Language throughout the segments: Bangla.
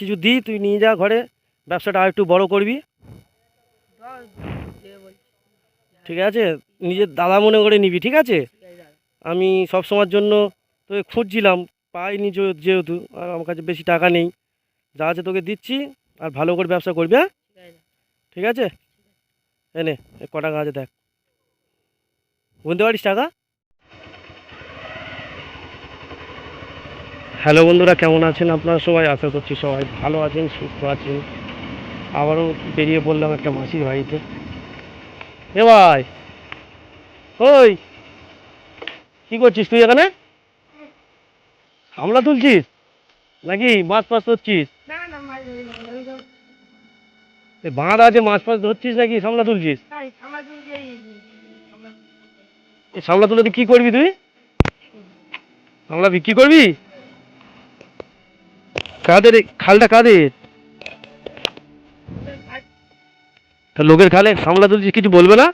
কিছু দিই, তুই নিয়ে যা ঘরে। ব্যবসাটা আর একটু বড় করবি। ঠিক আছে? নিজের দাদা মনে করে নিবি, ঠিক আছে? আমি সব সময়ের জন্য তোকে খুঁজছিলাম, পাইনি যেহেতু, আর আমার কাছে বেশি টাকা নেই। যা আছে তোকে দিচ্ছি, আর ভালো করে ব্যবসা করবি হ্যাঁ? ঠিক আছে? এনে, এ ক টাকা আছে দেখ। গুনতে পারিস টাকা? হ্যালো বন্ধুরা কেমন আছেন আপনারা সবাই? আশা করছি সবাই ভালো আছেন সুস্থ আছেন। আবারও বেরিয়ে পড়লাম একটা মাসির বাড়িতে। এ ভাই ওই কি করছিস তুই এখানে? হামলা তুলছিস? নাকি মাছ ফাছ ধরছিস? বাঁধ আছে মাছ ফাছ ধরছিস নাকি? সামলা তুলছিস? সামলা তুলে তুই কি করবি তুই? সামলা বিক্রি করবি? কাদের খালটা কাদের? লোকের খালে সামলা তুলছি কিছু বলবে না।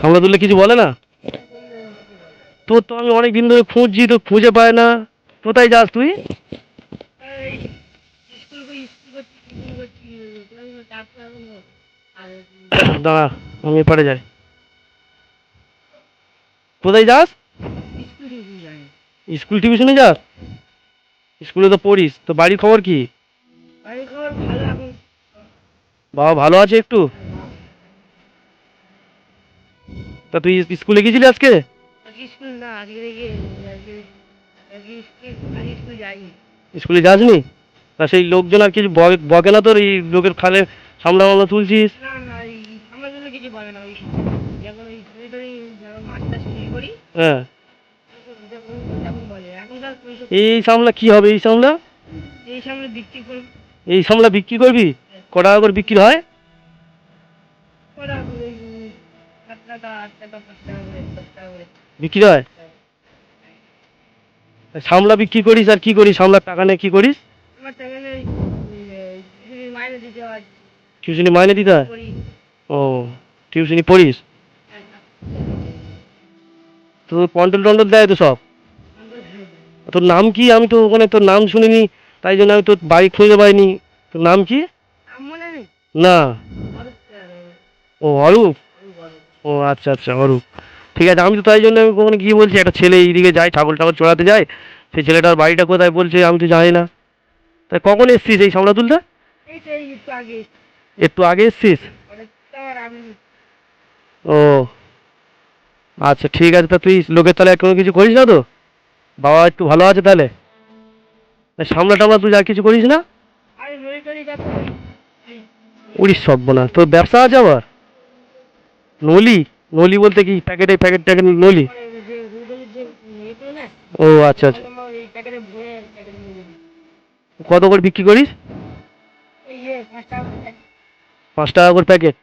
সামলা তুললে কিছু বলে না? তোর তো আমি অনেক দিন ধরে খুঁজছি তো খুঁজে পায় না। কোথায় যাস তুই? দাঁড়া আমি এপারে যাই। কোথায় যাস? স্কুল টিউশনে যাস? স্কুলে তো পড়িস তো বাড়ির খবর কি। বাবা ভালো আছে একটু? তা তুই স্কুলে গেছিলি আজকে? স্কুল যাসনি? তা সেই লোকজন আর কিছু বকে- বকে না তোর এই লোকের খালে সামলা মামলা তুলছিস? না, এই সামলা কি হবে? এই সামলা এই বিক্রি সামলা বিক্রি করবি? ক টাকা করে বিক্রি হয়। বিক্রি হয়? সামলা বিক্রি করিস আর কি করিস? সামলার টাকা নিয়ে কি করিস? হয়, টিউশনি মাইনে দিতে হয়? ও টিউশনি পড়িস? তো কন্ট্রোল টন্ট্রোল দেয় তো সব? তোর নাম কি? আমি তো ওখানে তোর নাম শুনিনি তাই জন্য আমি তোর বাড়ি খুঁজে পাইনি। তোর নাম কি? না। ও অরূপ। ও আচ্ছা আচ্ছা অরূপ। ঠিক আছে আমি তো তাই জন্য আমি ওখানে গিয়ে বলছি একটা ছেলে এইদিকে যায় ছাগল টাগল চড়াতে যায় সেই ছেলেটার বাড়িটা কোথায় বলছে আমি তো জানি না। তাই কখন এসছিস এই সামলা তুলতে একটু আগে, একটু আগে এসছিস? ও আচ্ছা ঠিক আছে তা তুই লোকের তাহলে কোনো কিছু করিস না তো? বাবা একটু ভালো আছে তাহলে? সামলা টামলা তুই যা কিছু করিস না। উড়িস সব না তোর ব্যবসা আছে আবার? নলি নলি বলতে কি? প্যাকেটে প্যাকেট ট্যাকেট নলি? ও আচ্ছা আচ্ছা। কত করে বিক্রি করিস? পাঁচ টাকা করে প্যাকেট,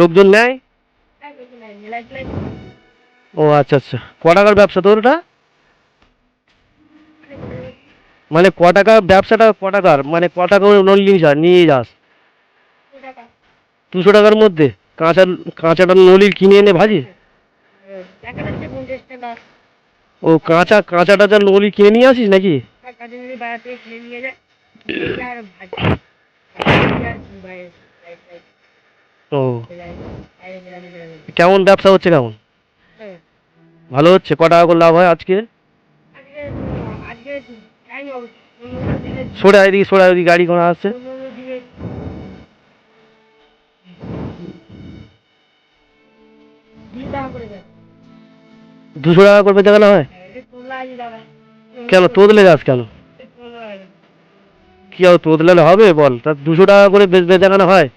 লোকজন নেয়? ও আচ্ছা আচ্ছা। ক টাকার ব্যবসা তোর ওটা? মানে ক টাকা ব্যবসাটা, ক টাকার? মানে ক টাকা নলি নিয়ে যাস নিয়ে যাস। দুশো টাকার মধ্যে। কাঁচা, কাঁচাটা নলি কিনে এনে ভাজি। ও, কাঁচা কাঁচা টাচা নলি কিনে নিয়ে আসিস নাকি? ও। কেমন ব্যবসা হচ্ছে কেমন। ভালো হচ্ছে? ক টাকা করে লাভ হয় আজকে আজকে টাইম হবে সোড়া এদিকে সোড়া এদিকে গাড়ি ঘোড়া দেয় দুশো টাকা করে বেচা কেনা হয়? আছে কেন তোদলে যাস কেন? কি আর তোদলালে হবে বল? তা দুশো টাকা করে বে- বেচা কেনা হয়?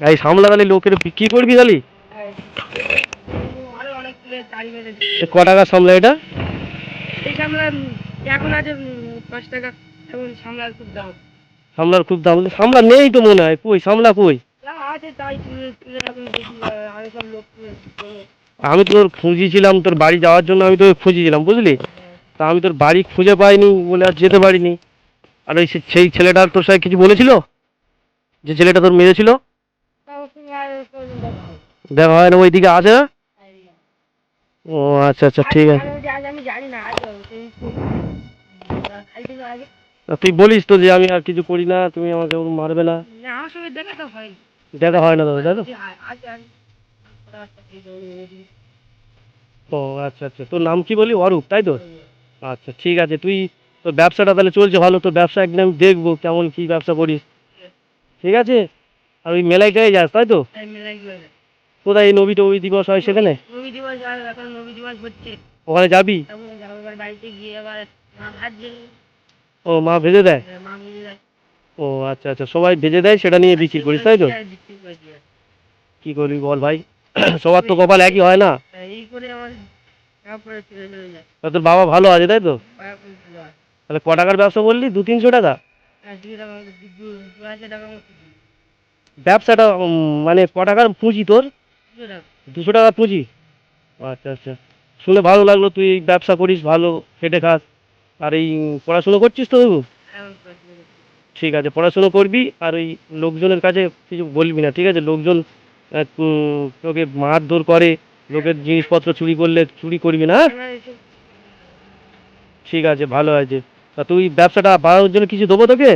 গাড়ি সামলা খালি লোকের বিক্রি করবি খালি ক টাকা সামলা এটা? এখন আছে পাঁচ টাকা এখন সামলার খুব দাম। সামলার খুব দাম। সামলা নেই তো মনে হয়। কই? সামলা কই? আছে তাই সব লোক। আমি তোর খুঁজেছিলাম তোর বাড়ি যাওয়ার জন্য আমি তোকে খুঁজেছিলাম বুঝলি? তা আমি তোর বাড়ি খুঁজে পাইনি বলে আর যেতে পারিনি। আর ওই সেই ছেলেটার তোর সাথে কিছু বলেছিল? যে ছেলেটা তোর মেরেছিল? দেখা হয়। হয় না ওইদিকে আছে না? ও আচ্ছা আচ্ছা ঠিক আছে। আমি জানি না তুই বলিস তো যে আমি আর কিছু করি না তুমি আমাকে মারবে না। আমার সঙ্গে দেখা তো হয়নি দেখা হয় না দাদা তাই তো? যে আ- আজ আমি কথাবার্তা এই ধরনের ও আচ্ছা আচ্ছা। তোর নাম কি বলি? অরূপ তাই তো? আচ্ছা ঠিক আছে। তুই তোর ব্যবসাটা তাহলে চলছে ভালো তোর ব্যবসা একদিন আমি দেখব কেমন কি ব্যবসা করিস। ঠিক আছে? আর ওই মেলাইটাই যাস তাই তো? দেয়। কোথায় এই নবী টবি দিবস হয় সেখানে? ওখানে যাবি? বাড়িতে গিয়ে আবার ও মা ভেজে দেয়? ও আচ্ছা আচ্ছা সবাই ভেজে দেয় সেটা নিয়ে বিক্রি করিস তাই তো? আসে। কি করবি বল ভাই? সবার তো কপাল একই হয় না? তা তোর বাবা ভালো আছে তাই তো। তাহলে ক টাকার ব্যবসা বললি দু তিনশো টাকা। ব্যবসাটা মানে ক টাকার পুঁজি তোর? দুশো টাকা। দুশো টাকা পুঁজি? আচ্ছা আচ্ছা। শুনে ভালো লাগল তুই ব্যবসা করিস ভালো খেটে খাস। আর এই পড়াশুনো করছিস তো যায়। ঠিক আছে পড়াশুনো করবি আর ওই লোকজনের কাছে কিছু বলবি না ঠিক আছে লোকজন তোকে মারধর করে লোকের জিনিসপত্র চুরি করলে চুরি করবি না হ্যাঁ? এসে- ঠিক আছে ভালো আছে তা তুই ব্যবসাটা বাড়ানোর জন্য কিছু দেবো তোকে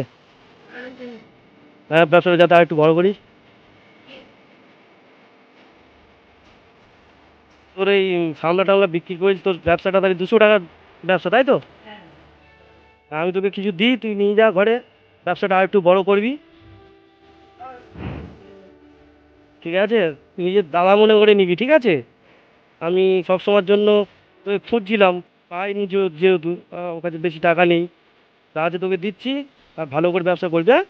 হ্যাঁ ব্যবসাটা যাতে আর একটু বড় করিস তোর এই সামলা টামলা বিক্রি করিস তোর ব্যবসাটা তাহলে দুশো টাকার ব্যবসা তাই তো হ্যাঁ। আমি তোকে কিছু দিই, তুই নিয়ে যা ঘরে। ব্যবসাটা আর একটু বড় করবি। ঠিক আছে? নিজের দাদা মনে করে নিবি, ঠিক আছে? আমি সব সময়ের জন্য তোকে খুঁজছিলাম, পাইনি যেহেতু ওর কাছে বেশি টাকা নেই। তা আছে তোকে দিচ্ছি, আর ভালো করে ব্যবসা করবি হ্যাঁ?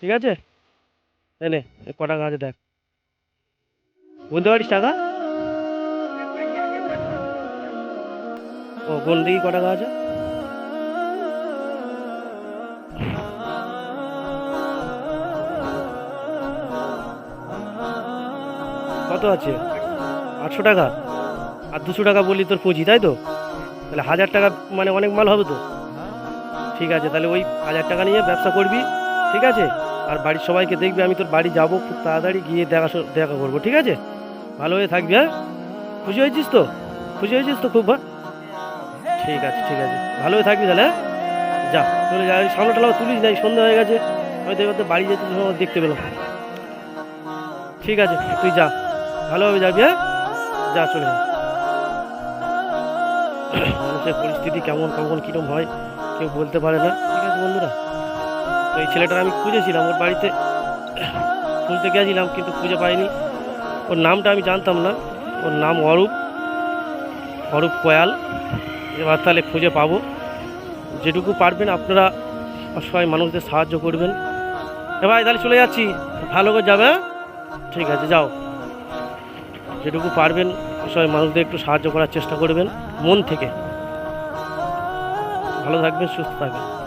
ঠিক আছে? এনে এ ক টাকা আছে দেখ। বলতে পারিস টাকা? ও, কোন দিকে ক টাকা আছে কত আছে? আটশো টাকা? আর দুশো টাকা বললি তোর পুঁজি, তাই তো? তাহলে হাজার টাকা মানে অনেক মাল হবে তো? ঠিক আছে, তাহলে ওই হাজার টাকা নিয়ে ব্যবসা করবি, ঠিক আছে? আর বাড়ির সবাইকে দেখবি, আমি তোর বাড়ি যাব, খুব তাড়াতাড়ি গিয়ে দেখা দেখা করব, ঠিক আছে? ভালো হয়ে থাকবি হ্যাঁ? খুশি হয়েছিস তো? খুশি হয়েছিস তো খুব ঠিক আছে ঠিক আছে। ভালো হয়ে থাকবি তাহলে হ্যাঁ? যা, চলে যা ওই সামনে টালা তুলিস নাই সন্ধ্যা হয়ে গেছে। আমি তো এবার বাড়ি যেতে দেখতে পেলাম। ঠিক আছে, তুই যা, ভালোভাবে যাবি হ্যাঁ? যা, চলে যা। মানুষের পরিস্থিতি কেমন, কখন কীরকম হয়, কেউ বলতে পারে না। ঠিক আছে, বন্ধুরা? তো এই ছেলেটার আমি খুঁজেছিলাম, ওর বাড়িতে খুঁজতে গেছিলাম, কিন্তু খুঁজে পাইনি। ওর নামটা আমি জানতাম না। ওর নাম অরূপ অরূপ কয়াল। এবার তাহলে খুঁজে পাবো। যেটুকু পারবেন আপনারা অসহায় মানুষদের সাহায্য করবেন। এ ভাই, তাহলে চলে যাচ্ছি। ভালো করে যাবে হ্যাঁ? ঠিক আছে, যাও। যেটুকু পারবেন অসহায় মানুষদের একটু সাহায্য করার চেষ্টা করবেন, মন থেকে। ভালো থাকবেন, সুস্থ থাকবেন।